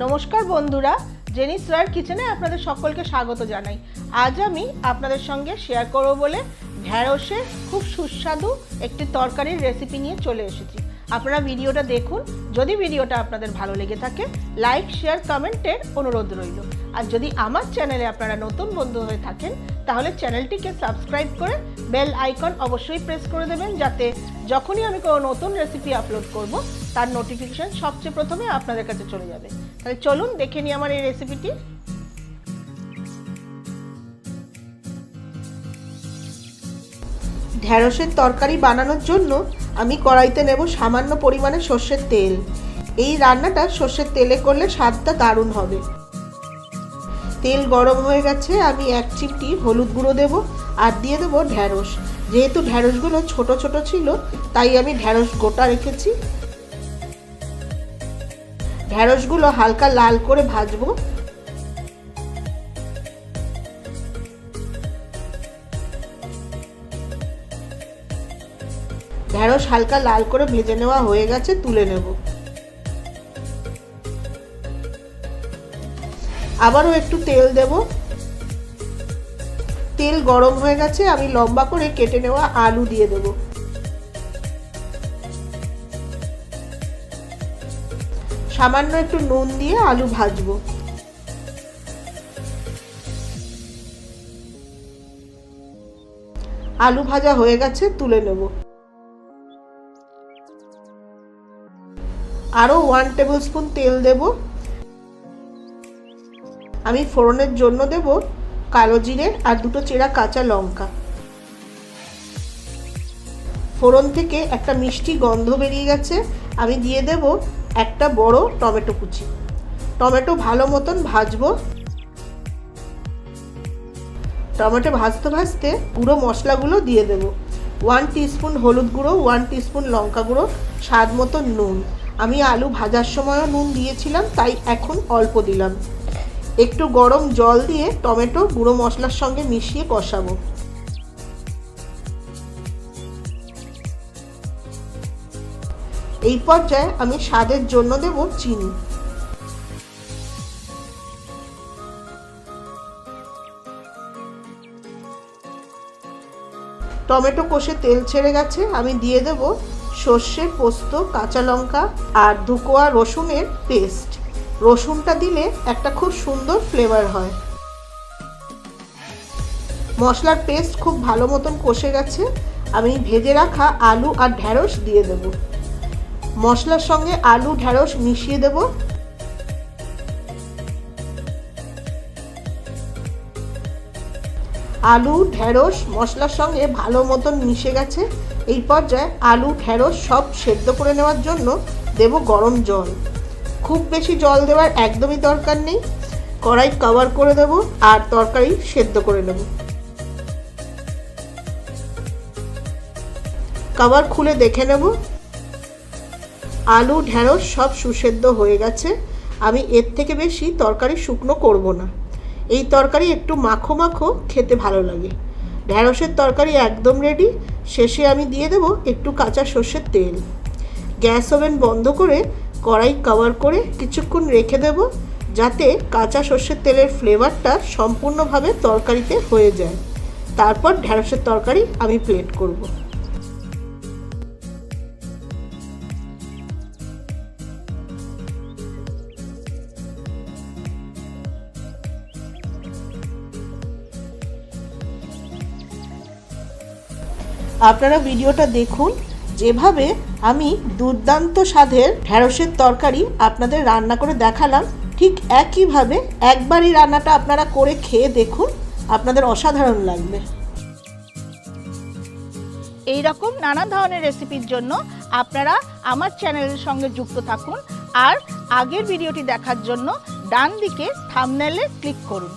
নমস্কার বন্ধুরা, জেনিস রয়ের কিচেনে আপনাদের সকলকে স্বাগত জানাই। আজ আমি আপনাদের সঙ্গে শেয়ার করব বলে ঢ্যাঁড়সে খুব সুস্বাদু একটি তরকারির রেসিপি নিয়ে চলে এসেছি। আপনারা ভিডিওটা দেখুন, যদি ভিডিওটা আপনাদের ভালো লেগে থাকে লাইক শেয়ার কমেন্টের অনুরোধ রইল। আর যদি আমার চ্যানেলে আপনারা নতুন বন্ধু হয়ে থাকেন, তাহলে চ্যানেলটিকে সাবস্ক্রাইব করে বেল আইকন অবশ্যই প্রেস করে দেবেন, যাতে যখনই আমি কোনো নতুন রেসিপি আপলোড করব, তার নোটিফিকেশান সবচেয়ে প্রথমে আপনাদের কাছে চলে যাবে। তাহলে চলুন, দেখে নিই আমার এই রেসিপিটি ঢ্যাঁড়সের তরকারি বানানোর জন্য আমি কড়াইতে নেব সামান্য পরিমাণে সর্ষের তেল। এই রান্নাটা সর্ষের তেলে করলে স্বাদটা দারুণ হবে। তেল গরম হয়ে গেছে, আমি এক চিমটি হলুদ গুঁড়ো দেব আর দিয়ে দেবো ঢ্যাঁড়স। যেহেতু ঢ্যাঁড়সগুলো ছোট ছোট ছিল, তাই আমি ঢ্যাঁড়স গোটা রেখেছি। ঢ্যাঁড়সগুলো হালকা লাল করে ভাজবো। ঢ্যাঁড়স হালকা লাল করে ভেজে নেওয়া হয়ে গেছে, তুলে নেব। আবারও একটু তেল দেব। তেল গরম হয়ে গেছে, আমি লম্বা করে কেটে নেওয়া আলু দিয়ে দেব। সামান্য একটু নুন দিয়ে আলু ভাজবো। আলু ভাজা হয়ে গেছে, তুলে নেব। আরও ওয়ান টেবিল স্পুন তেল দেব। আমি ফোড়নের জন্য দেব কালো জিরে আর দুটো চেরা কাঁচা লঙ্কা। ফোড়ন থেকে একটা মিষ্টি গন্ধ বেরিয়ে গেছে, আমি দিয়ে দেব একটা বড় টমেটো কুচি। টমেটো ভালো মতন ভাজবো। টমেটো ভাজতে ভাজতে গুঁড়ো মশলাগুলো দিয়ে দেব। ওয়ান টিস্পুন হলুদ গুঁড়ো ওয়ান টিস্পুন লঙ্কা গুঁড়ো, স্বাদ মতো নুন। আমি আলু ভাজার সময়ও নুন দিয়েছিলাম, তাই এখন অল্প দিলাম। একটু গরম জল দিয়ে টমেটো গুঁড়ো মশলার সঙ্গে মিশিয়ে কষাবো। এই পর্যায়ে আমি স্বাদের জন্য দেব চিনি। টমেটো কষে তেল ছেড়ে গেছে, আমি দিয়ে দেব সর্ষে, পোস্ত, কাঁচা লঙ্কা আর ধুকোয়া রসুনের পেস্ট। রসুনটা দিলে একটা খুব সুন্দর ফ্লেভার হয়। মশলার পেস্ট খুব ভালো মতন কষে গেছে, আমি ভেজে রাখা আলু আর ঢ্যাঁড়স দিয়ে দেব। মশলার সঙ্গে আলু ঢ্যাঁড়স মিশিয়ে দেব। আলু ঢ্যাঁড়স মশলার সঙ্গে ভালো মতন মিশে গেছে। এই পর্যায়ে আলু ঢ্যাঁড়স সব সেদ্ধ করে নেওয়ার জন্য দেব গরম জল। খুব বেশি জল দেওয়ার একদমই দরকার নেই। কড়াই কভার করে দেব আর তরকারি সেদ্ধ করে নেব। কভার খুলে দেখে নেব। আলু ঢ্যাঁড়স সব সুসেদ্ধ হয়ে গেছে। আমি এর থেকে বেশি তরকারি শুকনো করব না। এই তরকারি একটু মাখো মাখো খেতে ভালো লাগে। ঢ্যাঁড়সের তরকারি একদম রেডি শেষে আমি দিয়ে দেব একটু কাঁচা সর্ষের তেল। গ্যাস ওভেন বন্ধ করে কড়াই কভার করে কিছুক্ষণ রেখে দেব যাতে কাঁচা সর্ষের তেলের ফ্লেভারটা সম্পূর্ণভাবে তরকারিতে হয়ে যায়। তারপর ঢ্যাঁড়সের তরকারি আমি প্লেট করব। আপনারা ভিডিওটা দেখুন। যেভাবে আমি দুর্দান্ত স্বাদের ঢ্যাঁড়সের তরকারি আপনাদের রান্না করে দেখালাম, ঠিক একইভাবে একবারই রান্নাটা আপনারা করে খেয়ে দেখুন, আপনাদের অসাধারণ লাগবে। এই রকম নানা ধরনের রেসিপির জন্য আপনারা আমার চ্যানেলের সঙ্গে যুক্ত থাকুন আর আগের ভিডিওটি দেখার জন্য ডান দিকে থামনেলে ক্লিক করুন।